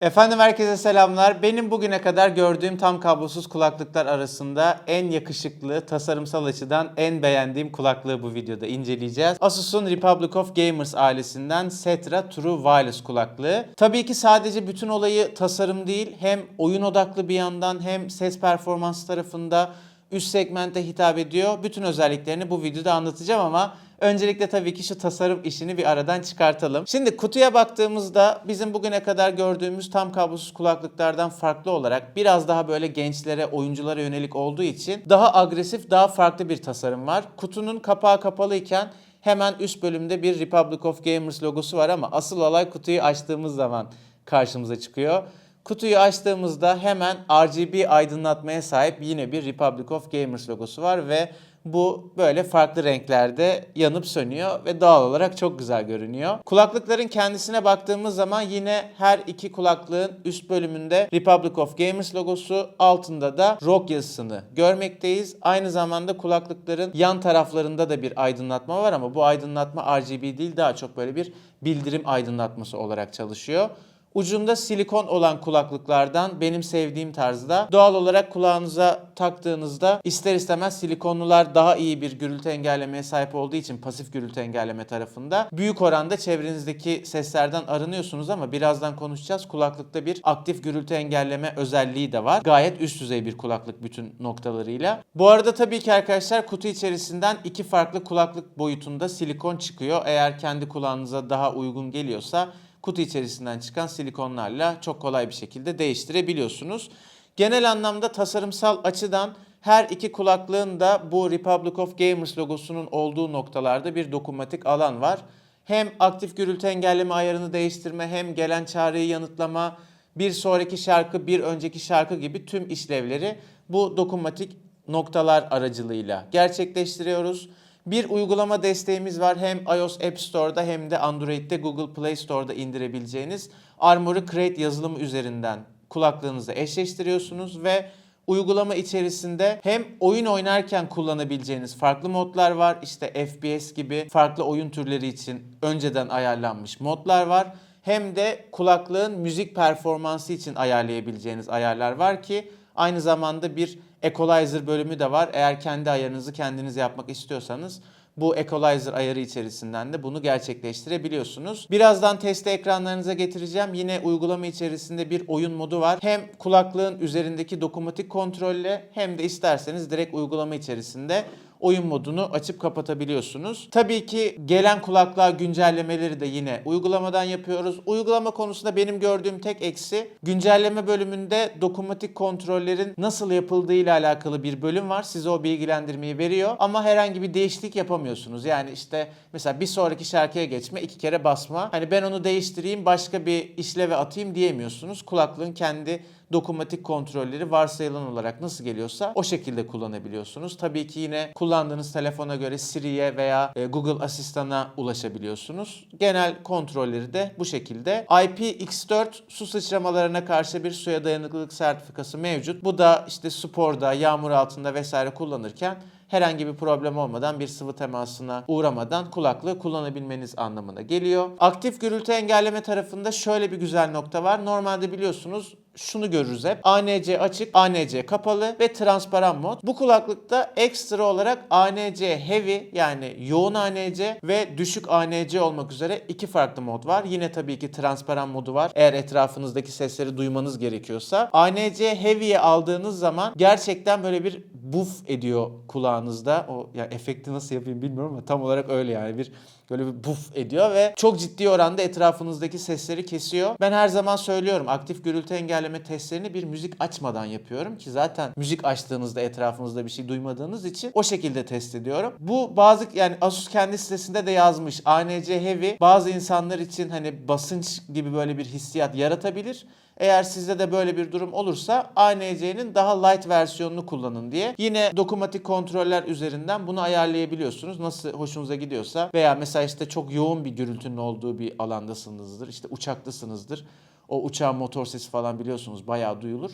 Efendim herkese selamlar. Benim bugüne kadar gördüğüm tam kablosuz kulaklıklar arasında en yakışıklı, tasarımsal açıdan en beğendiğim kulaklığı bu videoda inceleyeceğiz. Asus'un Republic of Gamers ailesinden Setra True Wireless kulaklığı. Tabii ki sadece bütün olayı tasarım değil, hem oyun odaklı bir yandan hem ses performans tarafında üst segmente hitap ediyor. Bütün özelliklerini bu videoda anlatacağım ama öncelikle tabii ki şu tasarım işini bir aradan çıkartalım. Şimdi kutuya baktığımızda bizim bugüne kadar gördüğümüz tam kablosuz kulaklıklardan farklı olarak biraz daha böyle gençlere, oyunculara yönelik olduğu için daha agresif, daha farklı bir tasarım var. Kutunun kapağı kapalıyken hemen üst bölümde bir Republic of Gamers logosu var ama asıl olay kutuyu açtığımız zaman karşımıza çıkıyor. Kutuyu açtığımızda hemen RGB aydınlatmaya sahip yine bir Republic of Gamers logosu var ve bu böyle farklı renklerde yanıp sönüyor ve doğal olarak çok güzel görünüyor. Kulaklıkların kendisine baktığımız zaman yine her iki kulaklığın üst bölümünde Republic of Gamers logosu, altında da ROG yazısını görmekteyiz. Aynı zamanda kulaklıkların yan taraflarında da bir aydınlatma var ama bu aydınlatma RGB değil daha çok böyle bir bildirim aydınlatması olarak çalışıyor. Ucunda silikon olan kulaklıklardan benim sevdiğim tarzda doğal olarak kulağınıza taktığınızda ister istemez silikonlular daha iyi bir gürültü engellemeye sahip olduğu için pasif gürültü engelleme tarafında büyük oranda çevrenizdeki seslerden arınıyorsunuz ama birazdan konuşacağız. Kulaklıkta bir aktif gürültü engelleme özelliği de var. Gayet üst düzey bir kulaklık bütün noktalarıyla. Bu arada tabii ki arkadaşlar kutu içerisinden iki farklı kulaklık boyutunda silikon çıkıyor. Eğer kendi kulağınıza daha uygun geliyorsa kutu içerisinden çıkan silikonlarla çok kolay bir şekilde değiştirebiliyorsunuz. Genel anlamda tasarımsal açıdan her iki kulaklığın da bu Republic of Gamers logosunun olduğu noktalarda bir dokunmatik alan var. Hem aktif gürültü engelleme ayarını değiştirme hem gelen çağrıyı yanıtlama, bir sonraki şarkı, bir önceki şarkı gibi tüm işlevleri bu dokunmatik noktalar aracılığıyla gerçekleştiriyoruz. Bir uygulama desteğimiz var hem iOS App Store'da hem de Android'de Google Play Store'da indirebileceğiniz Armoury Crate yazılımı üzerinden kulaklığınızı eşleştiriyorsunuz ve uygulama içerisinde hem oyun oynarken kullanabileceğiniz farklı modlar var. İşte FPS gibi farklı oyun türleri için önceden ayarlanmış modlar var. Hem de kulaklığın müzik performansı için ayarlayabileceğiniz ayarlar var ki aynı zamanda bir equalizer bölümü de var. Eğer kendi ayarınızı kendiniz yapmak istiyorsanız bu equalizer ayarı içerisinden de bunu gerçekleştirebiliyorsunuz. Birazdan testi ekranlarınıza getireceğim. Yine uygulama içerisinde bir oyun modu var. Hem kulaklığın üzerindeki dokunmatik kontrolle hem de isterseniz direkt uygulama içerisinde oyun modunu açıp kapatabiliyorsunuz. Tabii ki gelen kulaklığa güncellemeleri de yine uygulamadan yapıyoruz. Uygulama konusunda benim gördüğüm tek eksi güncelleme bölümünde dokunmatik kontrollerin nasıl yapıldığı ile alakalı bir bölüm var. Size o bilgilendirmeyi veriyor ama herhangi bir değişiklik yapamıyorsunuz. Yani işte mesela bir sonraki şarkıya geçme, iki kere basma. Hani ben onu değiştireyim, başka bir işleve atayım diyemiyorsunuz. Kulaklığın kendi dokunmatik kontrolleri varsayılan olarak nasıl geliyorsa o şekilde kullanabiliyorsunuz. Tabii ki yine kullandığınız telefona göre Siri'ye veya e, Google Asistan'a ulaşabiliyorsunuz. Genel kontrolleri de bu şekilde. IPX4 su sıçramalarına karşı bir suya dayanıklılık sertifikası mevcut. Bu da işte sporda, yağmur altında vesaire kullanırken herhangi bir problem olmadan bir sıvı temasına uğramadan kulaklığı kullanabilmeniz anlamına geliyor. Aktif gürültü engelleme tarafında şöyle bir güzel nokta var. Normalde biliyorsunuz şunu görürüz hep. ANC açık, ANC kapalı ve transparan mod. Bu kulaklıkta ekstra olarak ANC heavy yani yoğun ANC ve düşük ANC olmak üzere iki farklı mod var. Yine tabii ki transparan modu var. Eğer etrafınızdaki sesleri duymanız gerekiyorsa. ANC heavy'ye aldığınız zaman gerçekten böyle bir buff ediyor kulağınızda. O ya efekti nasıl yapayım bilmiyorum ama tam olarak öyle yani bir böyle bir buff ediyor ve çok ciddi oranda etrafınızdaki sesleri kesiyor. Ben her zaman söylüyorum aktif gürültü engelleme testlerini bir müzik açmadan yapıyorum ki zaten müzik açtığınızda etrafınızda bir şey duymadığınız için o şekilde test ediyorum. Bu bazı yani Asus kendi sitesinde de yazmış ANC Heavy bazı insanlar için hani basınç gibi böyle bir hissiyat yaratabilir. Eğer sizde de böyle bir durum olursa ANC'nin daha light versiyonunu kullanın diye. Yine dokunmatik kontroller üzerinden bunu ayarlayabiliyorsunuz. Nasıl hoşunuza gidiyorsa veya mesela işte çok yoğun bir gürültünün olduğu bir alandasınızdır. İşte uçaktasınızdır. O uçağın motor sesi falan biliyorsunuz bayağı duyulur.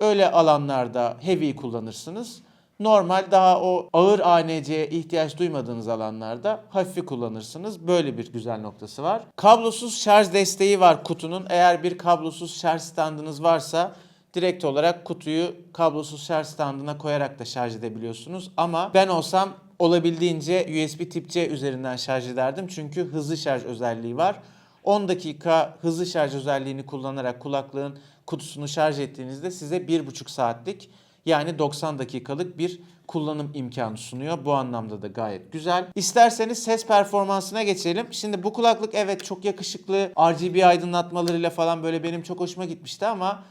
Öyle alanlarda heavy kullanırsınız. Normal daha o ağır ANC'ye ihtiyaç duymadığınız alanlarda hafifi kullanırsınız. Böyle bir güzel noktası var. Kablosuz şarj desteği var kutunun. Eğer bir kablosuz şarj standınız varsa direkt olarak kutuyu kablosuz şarj standına koyarak da şarj edebiliyorsunuz. Ama ben olsam olabildiğince USB tip C üzerinden şarj ederdim. Çünkü hızlı şarj özelliği var. 10 dakika hızlı şarj özelliğini kullanarak kulaklığın kutusunu şarj ettiğinizde size 1,5 saatlik yani 90 dakikalık bir kullanım imkanı sunuyor. Bu anlamda da gayet güzel. İsterseniz ses performansına geçelim. Şimdi bu kulaklık evet çok yakışıklı RGB aydınlatmalarıyla falan böyle benim çok hoşuma gitmişti ama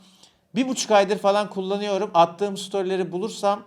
bir buçuk aydır falan kullanıyorum. Attığım storyleri bulursam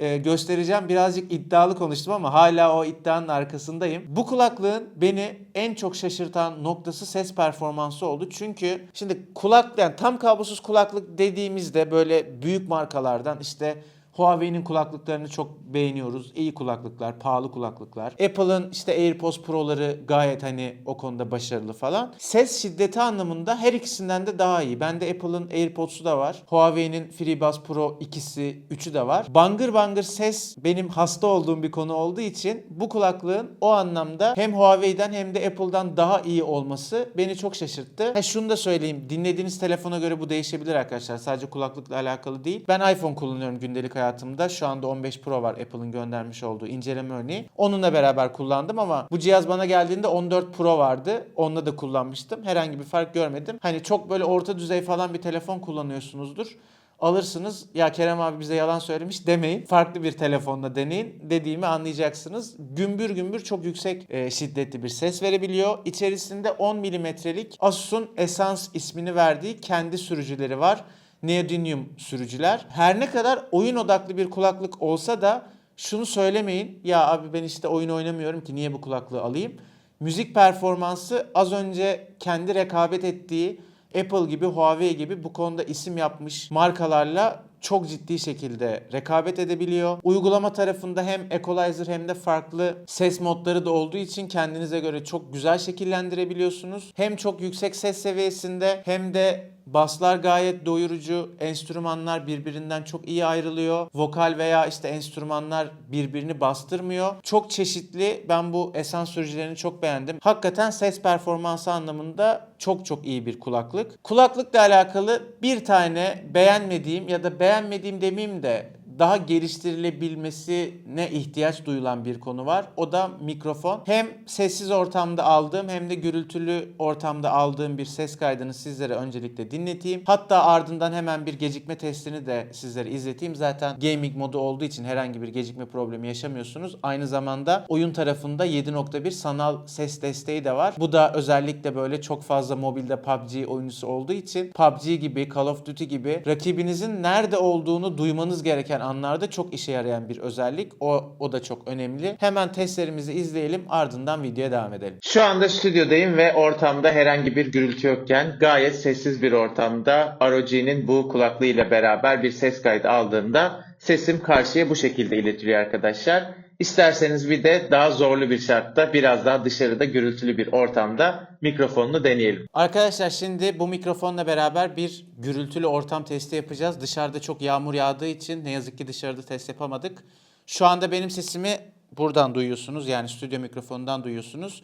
e, göstereceğim. Birazcık iddialı konuştum ama hala o iddianın arkasındayım. Bu kulaklığın beni en çok şaşırtan noktası ses performansı oldu. Çünkü şimdi kulak yani tam kablosuz kulaklık dediğimizde böyle büyük markalardan işte Huawei'nin kulaklıklarını çok beğeniyoruz. İyi kulaklıklar, pahalı kulaklıklar. Apple'ın işte AirPods Pro'ları gayet hani o konuda başarılı falan. Ses şiddeti anlamında her ikisinden de daha iyi. Bende Apple'ın AirPods'u da var. Huawei'nin FreeBuds Pro ikisi, üçü de var. Bangır bangır ses benim hasta olduğum bir konu olduğu için bu kulaklığın o anlamda hem Huawei'den hem de Apple'dan daha iyi olması beni çok şaşırttı. Ha şunu da söyleyeyim. Dinlediğiniz telefona göre bu değişebilir arkadaşlar. Sadece kulaklıkla alakalı değil. Ben iPhone kullanıyorum gündelik hayatımda. Şu anda 15 Pro var Apple'ın göndermiş olduğu inceleme örneği. Onunla beraber kullandım ama bu cihaz bana geldiğinde 14 Pro vardı. Onunla da kullanmıştım. Herhangi bir fark görmedim. Hani çok böyle orta düzey falan bir telefon kullanıyorsunuzdur alırsınız ya Kerem abi bize yalan söylemiş demeyin. Farklı bir telefonla deneyin. Dediğimi anlayacaksınız. Gümbür gümbür çok yüksek e, şiddetli bir ses verebiliyor. İçerisinde 10 milimetrelik Asus'un Essence ismini verdiği kendi sürücüleri var. Neodymium sürücüler. Her ne kadar oyun odaklı bir kulaklık olsa da şunu söylemeyin. Ya abi ben işte oyun oynamıyorum ki niye bu kulaklığı alayım? Müzik performansı az önce kendi rekabet ettiği Apple gibi, Huawei gibi bu konuda isim yapmış markalarla çok ciddi şekilde rekabet edebiliyor. Uygulama tarafında hem equalizer hem de farklı ses modları da olduğu için kendinize göre çok güzel şekillendirebiliyorsunuz. Hem çok yüksek ses seviyesinde hem de Baslar gayet doyurucu, enstrümanlar birbirinden çok iyi ayrılıyor. Vokal veya işte enstrümanlar birbirini bastırmıyor. Çok çeşitli. Ben bu Essence sürücülerini çok beğendim. Hakikaten ses performansı anlamında çok çok iyi bir kulaklık. Kulaklıkla alakalı bir tane beğenmediğim ya da beğenmediğim demeyeyim de daha geliştirilebilmesine ihtiyaç duyulan bir konu var. O da mikrofon. Hem sessiz ortamda aldığım hem de gürültülü ortamda aldığım bir ses kaydını sizlere öncelikle dinleteyim. Hatta ardından hemen bir gecikme testini de sizlere izleteyim. Zaten gaming modu olduğu için herhangi bir gecikme problemi yaşamıyorsunuz. Aynı zamanda oyun tarafında 7.1 sanal ses desteği de var. Bu da özellikle böyle çok fazla mobilde PUBG oyuncusu olduğu için PUBG gibi, Call of Duty gibi rakibinizin nerede olduğunu duymanız gereken anlarda çok işe yarayan bir özellik. O, o da çok önemli. Hemen testlerimizi izleyelim ardından videoya devam edelim. Şu anda stüdyodayım ve ortamda herhangi bir gürültü yokken gayet sessiz bir ortamda ROG'nin bu kulaklığıyla beraber bir ses kaydı aldığımda sesim karşıya bu şekilde iletiliyor arkadaşlar. İsterseniz bir de daha zorlu bir şartta biraz daha dışarıda gürültülü bir ortamda mikrofonunu deneyelim. Arkadaşlar şimdi bu mikrofonla beraber bir gürültülü ortam testi yapacağız. Dışarıda çok yağmur yağdığı için ne yazık ki dışarıda test yapamadık. Şu anda benim sesimi buradan duyuyorsunuz yani stüdyo mikrofonundan duyuyorsunuz.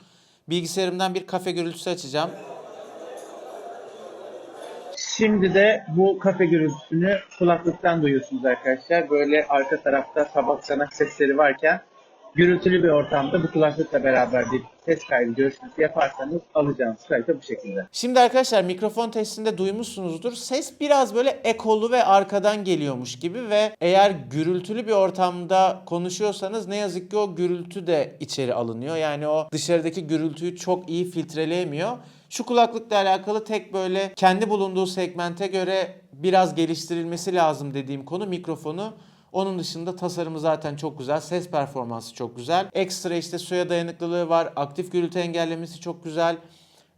Bilgisayarımdan bir kafe gürültüsü açacağım. Şimdi de bu kafe gürültüsünü kulaklıktan duyuyorsunuz arkadaşlar. Böyle arka tarafta tabak çanak sesleri varken gürültülü bir ortamda bu kulaklıkla beraber bir ses kaydı görüşmesi yaparsanız alacağınız kayıt bu şekilde. Şimdi arkadaşlar mikrofon testinde duymuşsunuzdur. Ses biraz böyle ekolu ve arkadan geliyormuş gibi ve eğer gürültülü bir ortamda konuşuyorsanız ne yazık ki o gürültü de içeri alınıyor. Yani o dışarıdaki gürültüyü çok iyi filtreleyemiyor. Şu kulaklıkla alakalı tek böyle kendi bulunduğu segmente göre biraz geliştirilmesi lazım dediğim konu mikrofonu. Onun dışında tasarımı zaten çok güzel. Ses performansı çok güzel. Ekstra işte suya dayanıklılığı var. Aktif gürültü engellemesi çok güzel.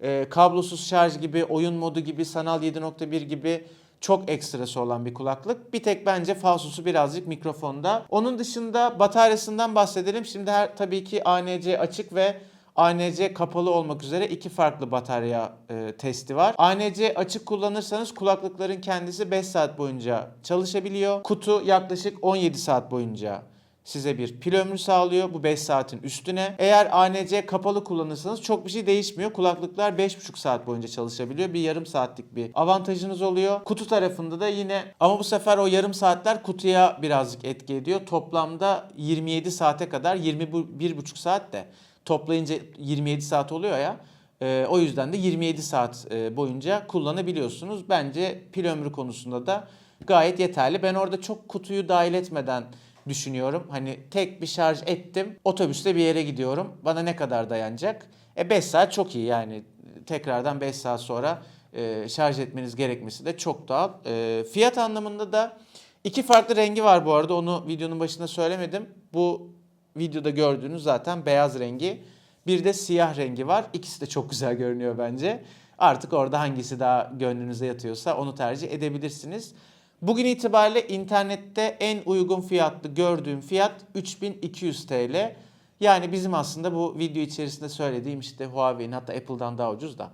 Ee, kablosuz şarj gibi, oyun modu gibi, sanal 7.1 gibi çok ekstrası olan bir kulaklık. Bir tek bence falsosu birazcık mikrofonda. Onun dışında bataryasından bahsedelim. Şimdi her tabii ki ANC açık ve ANC kapalı olmak üzere iki farklı batarya e, testi var. ANC açık kullanırsanız kulaklıkların kendisi 5 saat boyunca çalışabiliyor. Kutu yaklaşık 17 saat boyunca size bir pil ömrü sağlıyor bu 5 saatin üstüne. Eğer ANC kapalı kullanırsanız çok bir şey değişmiyor. Kulaklıklar 5,5 saat boyunca çalışabiliyor. Bir yarım saatlik bir avantajınız oluyor. Kutu tarafında da yine ama bu sefer o yarım saatler kutuya birazcık etki ediyor. Toplamda 27 saate kadar 21,5 saat de toplayınca 27 saat oluyor ya. Ee, o yüzden de 27 saat e, boyunca kullanabiliyorsunuz. Bence pil ömrü konusunda da gayet yeterli. Ben orada çok kutuyu dahil etmeden düşünüyorum. Hani tek bir şarj ettim. Otobüste bir yere gidiyorum. Bana ne kadar dayanacak? E 5 saat çok iyi yani. Tekrardan 5 saat sonra e, şarj etmeniz gerekmesi de çok doğal. E, fiyat anlamında da iki farklı rengi var bu arada. Onu videonun başında söylemedim. Bu videoda gördüğünüz zaten beyaz rengi. Bir de siyah rengi var. İkisi de çok güzel görünüyor bence. Artık orada hangisi daha gönlünüze yatıyorsa onu tercih edebilirsiniz. Bugün itibariyle internette en uygun fiyatlı gördüğüm fiyat 3200 TL. Yani bizim aslında bu video içerisinde söylediğim işte Huawei'nin hatta Apple'dan daha ucuz da.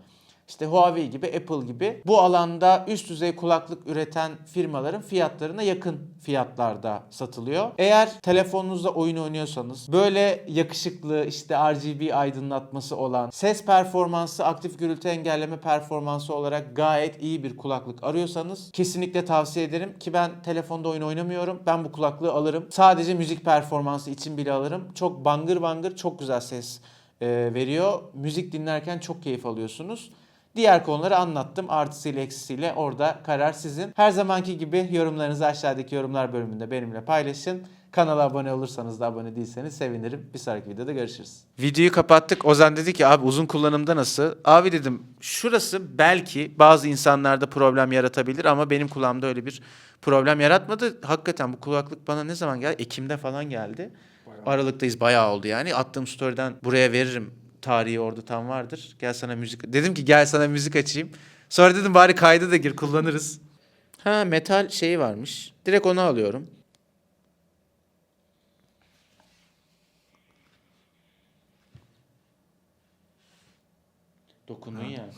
İşte Huawei gibi, Apple gibi bu alanda üst düzey kulaklık üreten firmaların fiyatlarına yakın fiyatlarda satılıyor. Eğer telefonunuzda oyun oynuyorsanız böyle yakışıklı işte RGB aydınlatması olan ses performansı, aktif gürültü engelleme performansı olarak gayet iyi bir kulaklık arıyorsanız kesinlikle tavsiye ederim ki ben telefonda oyun oynamıyorum. Ben bu kulaklığı alırım. Sadece müzik performansı için bile alırım. Çok bangır bangır çok güzel ses veriyor. Müzik dinlerken çok keyif alıyorsunuz. Diğer konuları anlattım. Artısıyla eksisiyle orada karar sizin. Her zamanki gibi yorumlarınızı aşağıdaki yorumlar bölümünde benimle paylaşın. Kanala abone olursanız da abone değilseniz sevinirim. Bir sonraki videoda görüşürüz. Videoyu kapattık. Ozan dedi ki abi uzun kullanımda nasıl? Abi dedim şurası belki bazı insanlarda problem yaratabilir ama benim kulağımda öyle bir problem yaratmadı. Hakikaten bu kulaklık bana ne zaman geldi? Ekim'de falan geldi. Aralıktayız bayağı oldu yani. Attığım story'den buraya veririm. Tarihi orada tam vardır. Gel sana müzik. Dedim ki gel sana müzik açayım. Sonra dedim bari kaydı da gir kullanırız. Ha metal şeyi varmış. Direkt onu alıyorum. Dokundun ya.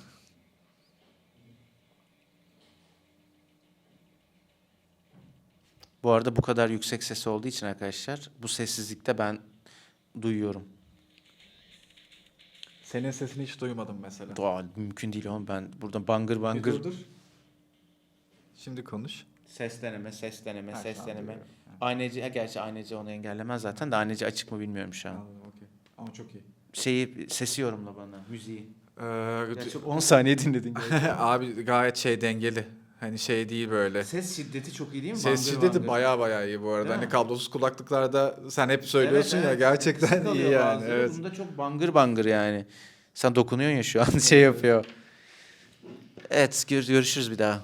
Bu arada bu kadar yüksek ses olduğu için arkadaşlar bu sessizlikte ben duyuyorum. Senin sesini hiç duymadım mesela. Aa, mümkün değil oğlum ben burada bangır Bir bangır. dur dur. Şimdi konuş. Ses deneme, ses deneme, Ha, ses an deneme. duyuyorum. Ha, Ayneci, ha, gerçi ayneci onu engellemez zaten de ayneci açık mı bilmiyorum şu an. Anladım okey. Ama çok iyi. Şeyi, sesi yorumla bana, müziği. Ee, çok 10 saniye dinledin. abi gayet şey dengeli. Hani şey değil böyle. ses şiddeti çok iyi değil mi? Ses Bangır şiddeti bangır. baya baya iyi bu arada. Değil Hani mi? kablosuz kulaklıklarda sen hep söylüyorsun Evet, ya evet. gerçekten Kısık iyi yani. bazıları. Evet. Bunda çok bangır bangır yani. Sen dokunuyorsun ya şu an şey yapıyor. Evet gör- görüşürüz bir daha.